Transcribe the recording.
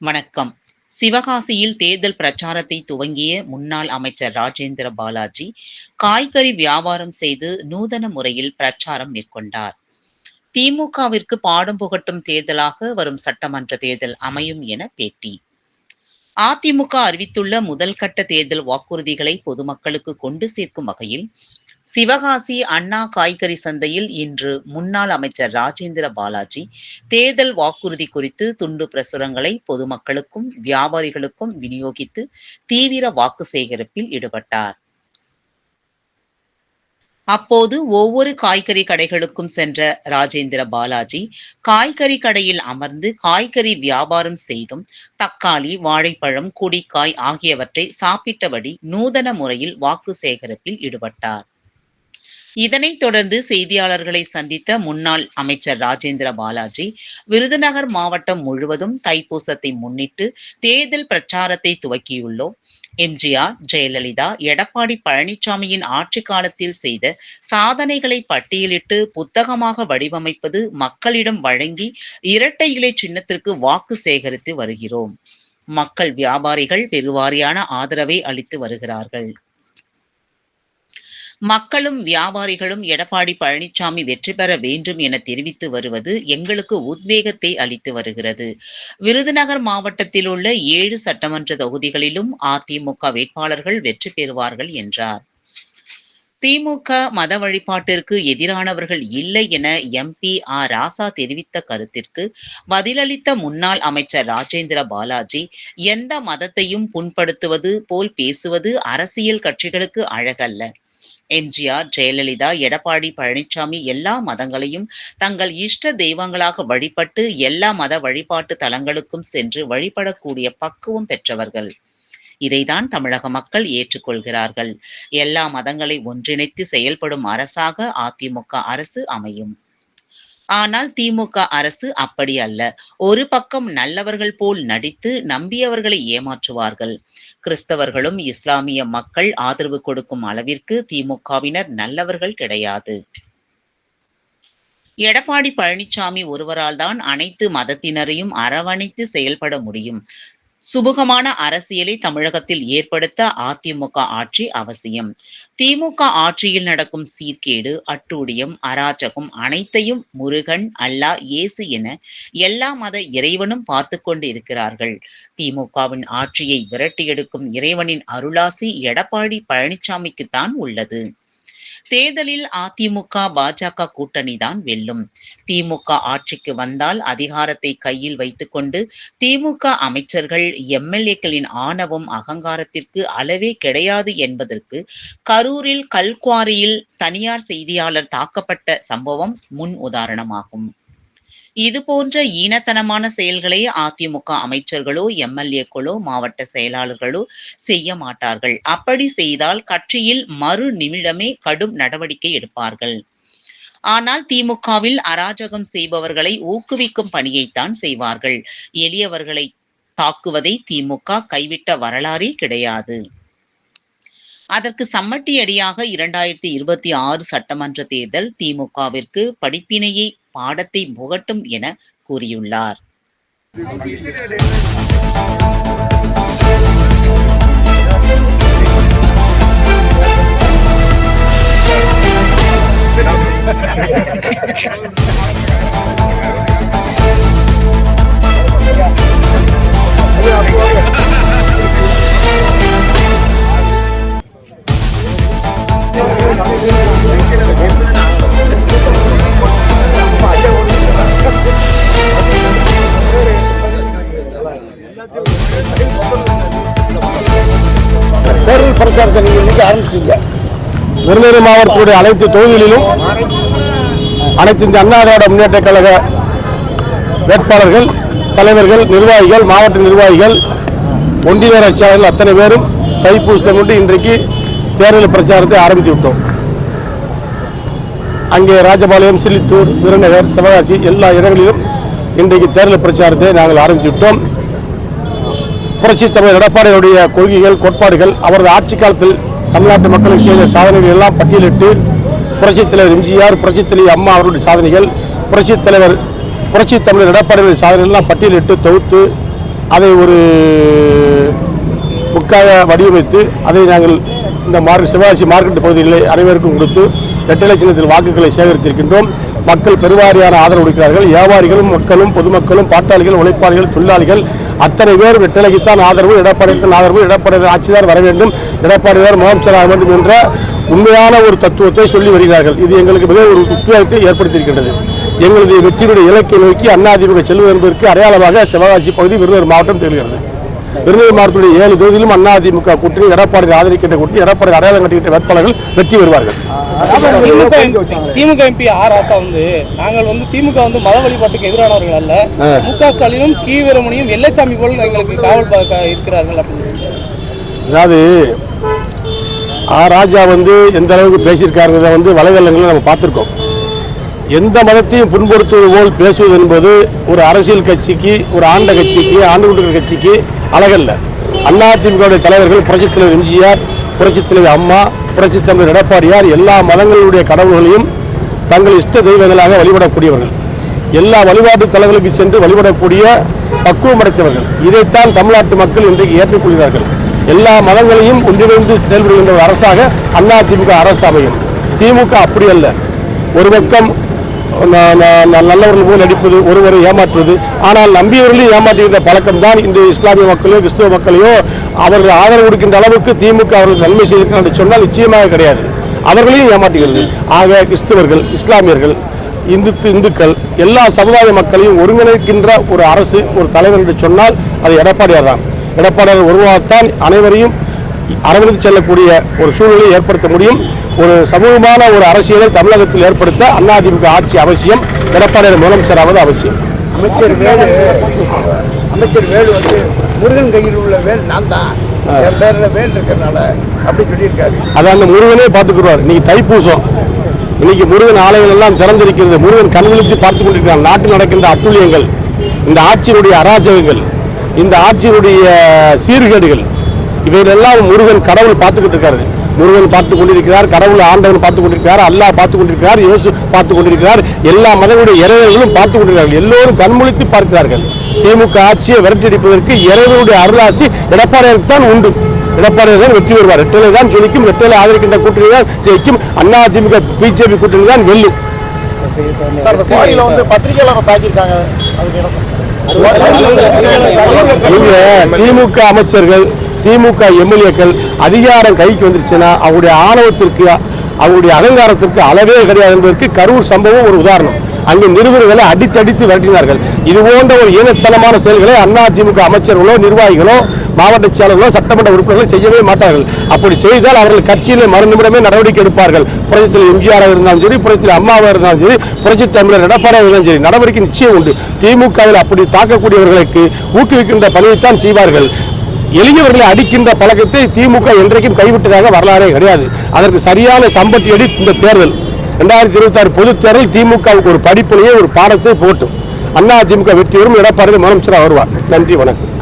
வணக்கம். சிவகாசியில் தேர்தல் பிரச்சாரத்தை துவங்கிய முன்னாள் அமைச்சர் ராஜேந்திர பாலாஜி காய்கறி வியாபாரம் செய்து நூதன முறையில் பிரச்சாரம் மேற்கொண்டார். திமுகவிற்கு பாடம் புகட்டும் தேர்தலாக வரும் சட்டமன்ற தேர்தல் அமையும் என பேட்டி. அதிமுக அறிவித்துள்ள முதல் கட்ட தேர்தல் வாக்குறுதிகளை பொதுமக்களுக்கு கொண்டு சேர்க்கும் வகையில் சிவகாசி அண்ணா காய்கறி சந்தையில் இன்று முன்னாள் அமைச்சர் ராஜேந்திர பாலாஜி தேர்தல் வாக்குறுதி குறித்து துண்டு பிரசுரங்களை பொதுமக்களுக்கும் வியாபாரிகளுக்கும் விநியோகித்து தீவிர வாக்கு சேகரிப்பில் ஈடுபட்டார். அப்போது ஒவ்வொரு காய்கறி கடைகளுக்கும் சென்ற ராஜேந்திர பாலாஜி காய்கறி கடையில் அமர்ந்து காய்கறி வியாபாரம் செய்தும் தக்காளி வாழைப்பழம் குடிக்காய் ஆகியவற்றை சாப்பிட்டபடி நூதன முறையில் வாக்கு சேகரிப்பில் ஈடுபட்டார். இதனைத் தொடர்ந்து செய்தியாளர்களை சந்தித்த முன்னாள் அமைச்சர் ராஜேந்திர பாலாஜி விருதுநகர் மாவட்டம் முழுவதும் தைப்பூசத்தை முன்னிட்டு தேர்தல் பிரச்சாரத்தை துவக்கியுள்ளோம். எம்ஜிஆர் ஜெயலலிதா எடப்பாடி பழனிசாமியின் ஆட்சி காலத்தில் செய்த சாதனைகளை பட்டியலிட்டு புத்தகமாக வடிவமைப்பது மக்களிடம் வழங்கி இரட்டை இலை சின்னத்திற்கு வாக்கு சேகரித்து வருகிறோம். மக்கள் வியாபாரிகள் பெருவாரியான ஆதரவை அளித்து வருகிறார்கள். மக்களும் வியாபாரிகளும் எடப்பாடி பழனிசாமி வெற்றி பெற வேண்டும் என தெரிவித்து வருவது எங்களுக்கு உத்வேகத்தை அளித்து வருகிறது. விருதுநகர் மாவட்டத்தில் உள்ள ஏழு சட்டமன்ற தொகுதிகளிலும் அதிமுக வேட்பாளர்கள் வெற்றி பெறுவார்கள் என்றார். திமுக மத வழிபாட்டிற்கு எதிரானவர்கள் இல்லை என எம்பி ஆர் ராசா தெரிவித்த கருத்திற்கு பதிலளித்த முன்னாள் அமைச்சர் ராஜேந்திர பாலாஜி எந்த மதத்தையும் புண்படுத்துவது போல் பேசுவது அரசியல் கட்சிகளுக்கு அழகல்ல. எம்ஜிஆர் ஜெயலலிதா எடப்பாடி பழனிசாமி எல்லா மதங்களையும் தங்கள் இஷ்ட தெய்வங்களாக வழிபட்டு எல்லா மத வழிபாட்டு தலங்களுக்கும் சென்று வழிபடக்கூடிய பக்குவம் பெற்றவர்கள். இதைதான் தமிழக மக்கள் ஏற்றுக்கொள்கிறார்கள். எல்லா மதங்களை ஒன்றிணைத்து செயல்படும் அரசாக அதிமுக அரசு அமையும். ஆனால் திமுக அரசு அப்படி அல்ல. ஒரு பக்கம் நல்லவர்கள் போல் நடித்து நம்பியவர்களை ஏமாற்றுவார்கள். கிறிஸ்தவர்களும் இஸ்லாமிய மக்கள் ஆதரவு கொடுக்கும் அளவிற்கு திமுகவினர் நல்லவர்கள் கிடையாது. எடப்பாடி பழனிசாமி ஒருவரால் தான் அனைத்து மதத்தினரையும் அரவணைத்து செயல்பட முடியும். சுமூகமான அரசியலை தமிழகத்தில் ஏற்படுத்த அதிமுக ஆட்சி அவசியம். திமுக ஆட்சியில் நடக்கும் சீர்கேடு அட்டூழியம் அராஜகம் அனைத்தையும் முருகன் அல்லாஹ் இயேசு என எல்லா மத இறைவனும் பார்த்து கொண்டு இருக்கிறார்கள் திமுகவின் ஆட்சியை விரட்டியெடுக்கும் இறைவனின் அருளாசி எடப்பாடி பழனிசாமிக்குத்தான் உள்ளது. தேர்தலில் அதிமுக பாஜக கூட்டணி தான் வெல்லும். திமுக ஆட்சிக்கு வந்தால் அதிகாரத்தை கையில் வைத்துக்கொண்டு திமுக அமைச்சர்கள் எம்எல்ஏக்களின் ஆணவம் அகங்காரத்திற்கு அளவே கிடையாது என்பதற்கு கரூரில் கல்குவாரியில் தனியார் செய்தியாளர் தாக்கப்பட்ட சம்பவம் முன் உதாரணமாகும். இது போன்ற ஈனத்தனமான செயல்களை அதிமுக அமைச்சர்களோ எம்எல்ஏக்களோ மாவட்ட செயலாளர்களோ செய்ய மாட்டார்கள். அப்படி செய்தால் கட்சியில் மறு நிமிடமே கடும் நடவடிக்கை எடுப்பார்கள். ஆனால் திமுகவில் அராஜகம் செய்பவர்களை ஊக்குவிக்கும் பணியைத்தான் செய்வார்கள். எளியவர்களை தாக்குவதை திமுக கைவிட்ட வரலாறே கிடையாது. அதற்கு சம்மட்டியடியாக இரண்டாயிரத்தி இருபத்தி ஆறு சட்டமன்ற தேர்தல் திமுகவிற்கு படிப்பினையை பாடத்தை புகட்டும் என கூறியுள்ளார். தேர்தல் பிரச்சாரத்தை நீங்கள் இன்னைக்கு ஆரம்பிச்சிட்டீங்க. விருதுநகர் மாவட்டத்துடைய அனைத்து தொகுதிகளிலும் அனைத்து இந்த அண்ணா திராவிட முன்னேற்ற கழக வேட்பாளர்கள் தலைவர்கள் நிர்வாகிகள் மாவட்ட நிர்வாகிகள் ஒன்றிய நகராட்சியாளர்கள் அத்தனை பேரும் தைப்பூசத்தை கொண்டு இன்றைக்கு தேர்தல் பிரச்சாரத்தை ஆரம்பித்து விட்டோம். அங்கே ராஜபாளையம் சிலித்தூர் விருநகர் சிவகாசி எல்லா இடங்களிலும் இன்றைக்கு தேர்தல் பிரச்சாரத்தை நாங்கள் ஆரம்பித்து விட்டோம். புரட்சி தலைவர் எடப்பாடியுடைய கொள்கைகள் கோட்பாடுகள் அவரது ஆட்சி காலத்தில் தமிழ்நாட்டு மக்களுக்கு செய்த சாதனைகள் எல்லாம் பட்டியலிட்டு புரட்சித் தலைவர் எம்ஜிஆர் புரட்சித் தலைவர் அம்மா அவருடைய சாதனைகள் புரட்சித் தலைவர் புரட்சி தமிழர் எடப்பாடியுடைய சாதனைகள்லாம் பட்டியலிட்டு தொகுத்து அதை ஒரு புக்காக வடிவமைத்து அதை நாங்கள் இந்த மார்க் சிவாசி மார்க்கெட் பகுதிகளில் அனைவருக்கும் கொடுத்து இரட்டை லட்சத்தில் வாக்குகளை சேகரித்திருக்கின்றோம். மக்கள் பெருவாரியான ஆதரவு கொடுக்கிறார்கள் வியாபாரிகளும் மக்களும் பொதுமக்களும் பாட்டாளிகள் உழைப்பாளிகள் தொழிலாளிகள் அத்தனை பேர் வெட்டலைக்குத்தான் ஆதரவு எடப்பாடித்தான் ஆதரவு எடப்பாடி ஆட்சிதான் வர வேண்டும். எடப்பாடியார் முதலமைச்சராக வேண்டும் என்ற உண்மையான ஒரு தத்துவத்தை சொல்லி வருகிறார்கள். இது எங்களுக்கு மிக ஒரு உத்வேகத்தை ஏற்படுத்தியிருக்கின்றது. எங்களது வெற்றியுடைய இலக்கை நோக்கி அதிமுக செல்வது என்பதற்கு அடையாளமாக சிவகாசி பகுதி விருதுநகர் மாவட்டம் தெரிகிறது விருதுநகர் மாவட்டத்துடைய ஏழு தொகுதியிலும் அதிமுக கூட்டணி எடப்பாடி ஆதரிக்கின்ற கூட்டணி எடப்பாடி அடையாளம் கட்டுகின்ற வேட்பாளர்கள் வெற்றி பெறுவார்கள். திமுக திமுக எம்பி ஆர் ராசா வந்து நாங்கள் வந்து திமுக வந்து மத வழிபாட்டுக்கு எதிரானவர்கள் அல்ல. மு க ஸ்டாலினும் கி வீரமணியும் எல்லச்சாமி போல் எங்களுக்கு காவல் இருக்கிறார்கள் அப்படின்னு. அதாவது ஆ ராஜா வந்து எந்த அளவுக்கு பேசியிருக்காருங்கிறத வந்து வலைதளங்களில் நம்ம பார்த்துருக்கோம். எந்த மதத்தையும் புண்படுத்துவது போல் பேசுவது என்பது ஒரு அரசியல் கட்சிக்கு ஒரு ஆண்ட கட்சிக்கு ஆண்டு கொண்டிருக்கிற கட்சிக்கு அழகல்ல. அதிமுகவுடைய தலைவர்கள் புரட்சித் தலைவர் எம்ஜிஆர் புரட்சித் தலைவர் அம்மா புரட்சித் தலைவர் எடப்பாடியார் எல்லா மதங்களுடைய கடவுள்களையும் தங்கள் இஷ்ட தெய்வங்களாக வழிபடக்கூடியவர்கள். எல்லா வழிபாட்டு தலங்களுக்கு சென்று வழிபடக்கூடிய பக்குவம் அடைத்தவர்கள் இதைத்தான் தமிழ்நாட்டு மக்கள் இன்றைக்கு ஏற்றுக்கொள்கிறார்கள். எல்லா மதங்களையும் ஒன்றிணைந்து செயல்படுகின்ற ஒரு அரசாக அதிமுக அரசு அமையும். திமுக அப்படி அல்ல. ஒரு பக்கம் நல்லவர்கள் போல் நடிப்பது ஒருவரை ஏமாற்றுவது. ஆனால் நம்பியவர்களையும் ஏமாற்றுகின்ற பழக்கம் தான் இந்த இஸ்லாமிய மக்களையோ கிறிஸ்துவ மக்களையோ அவர்கள் ஆதரவு கொடுக்கின்ற அளவுக்கு திமுக அவர்கள் நன்மை செய்திருக்கிறார் என்று சொன்னால் நிச்சயமாக கிடையாது. அவர்களையும் ஏமாற்றுகிறது. ஆக கிறிஸ்தவர்கள் இஸ்லாமியர்கள் இந்து இந்துக்கள் எல்லா சமுதாய மக்களையும் ஒருங்கிணைக்கின்ற ஒரு அரசு ஒரு தலைவர் என்று சொன்னால் அது எடப்பாடியார் தான் எடப்பாடியார் ஒருவராகத்தான் அனைவரையும் அரவணைத்து செல்லக்கூடிய ஒரு சூழ்நிலையை ஏற்படுத்த முடியும். ஒரு சமூகமான ஒரு அரசியலை தமிழகத்தில் ஏற்படுத்த அதிமுக ஆட்சி அவசியம். எடப்பாடியார் முதலமைச்சராவது அவசியம். அமைச்சர் வேலு அமைச்சர் வேலு வந்து முருகன் கையில் உள்ள வேல் நான் தான். என் பேரில் வேல் இருக்கிறனால அப்படி சொல்லியிருக்காரு. அதை அந்த முருகனே பார்த்துக்குருவார். இன்னைக்கு தைப்பூசம். இன்னைக்கு முருகன் ஆலயங்கள் எல்லாம் திறந்திருக்கிறது. முருகன் கண்விழித்து பார்த்து கொண்டிருக்கிறார் நாட்டில் நடக்கின்ற அட்டுழியங்கள் இந்த ஆட்சியினுடைய அராஜகங்கள் இந்த ஆட்சியினுடைய சீர்கேடுகள் இவைகளெல்லாம் முருகன் கடவுள் பார்த்துக்கிட்டு இருக்காரு. முருகன் பார்த்து கொண்டிருக்கிறார் கடவுள் ஆண்டவன் பார்த்து கொண்டிருக்கிறார் அல்லாஹ் பார்த்து கொண்டிருக்கிறார் இயேசு பார்த்து கொண்டிருக்கிறார் எல்லா மதங்களுடைய இறைவர்களும் பார்த்து கொண்டிருக்கிறார்கள். எல்லோரும் கண்முழித்து பார்க்கிறார்கள். திமுக ஆட்சியை விரட்டியடிப்பதற்கு இறைவனுடைய அருளாசி எடப்பாடியாருக்கு தான் உண்டு. எடப்பாடியார் தான் வெற்றி பெறுவார். ரெட்டலை தான் ஜொலிக்கும் ரெட்டலை ஆதரிக்கின்ற கூட்டணி தான் ஜெயிக்கும். அண்ணா திமுக பிஜேபி கூட்டணி தான் வெல்லும். பத்திரிகையாளரை தாக்கியிருக்காங்க. திமுக அமைச்சர்கள் திமுக எம்எல்ஏக்கள் அதிகாரம் கைக்கு வந்துருச்சுன்னா அவருடைய ஆணவத்திற்கு அவருடைய அகங்காரத்திற்கு அளவே கிடையாது என்பதற்கு கரூர் சம்பவம் ஒரு உதாரணம். அங்கே நிருபர்களை அடித்தடித்து விரட்டினார்கள். இது போன்ற ஒரு ஈனத்தனமான செயல்களை அதிமுக அமைச்சர்களோ நிர்வாகிகளோ மாவட்ட செயலர்களோ சட்டமன்ற உறுப்பினர்களோ செய்யவே மாட்டார்கள். அப்படி செய்தால் அவர்கள் கட்சியில் மறுநிமிடமே நடவடிக்கை எடுப்பார்கள். புரட்சித்தில் எம்ஜிஆராக இருந்தாலும் சரி புரட்சித்தில் அம்மாவாக இருந்தாலும் சரி புரட்சி தமிழர் எடப்பாடியாக இருந்தாலும் சரி நடவடிக்கை நிச்சயம் உண்டு. திமுகவில் அப்படி தாக்கக்கூடியவர்களுக்கு ஊக்குவிக்கின்ற பணியைத்தான் செய்வார்கள். எளியவர்களை அடிக்கின்ற பழக்கத்தை திமுக என்றைக்கும் கைவிட்டதாக வரலாறே கிடையாது. அதற்கு சரியான சம்பத்தி அடி இந்த தேர்தல். ரெண்டாயிரத்தி இருபத்தி ஆறு பொதுத் தேர்தல் திமுகவுக்கு ஒரு படிப்பிலேயே ஒரு பாடத்தை போட்டும் அண்ணா திமுக வெற்றி வரும் எடப்பாடி முதலமைச்சராக வருவார். நன்றி வணக்கம்.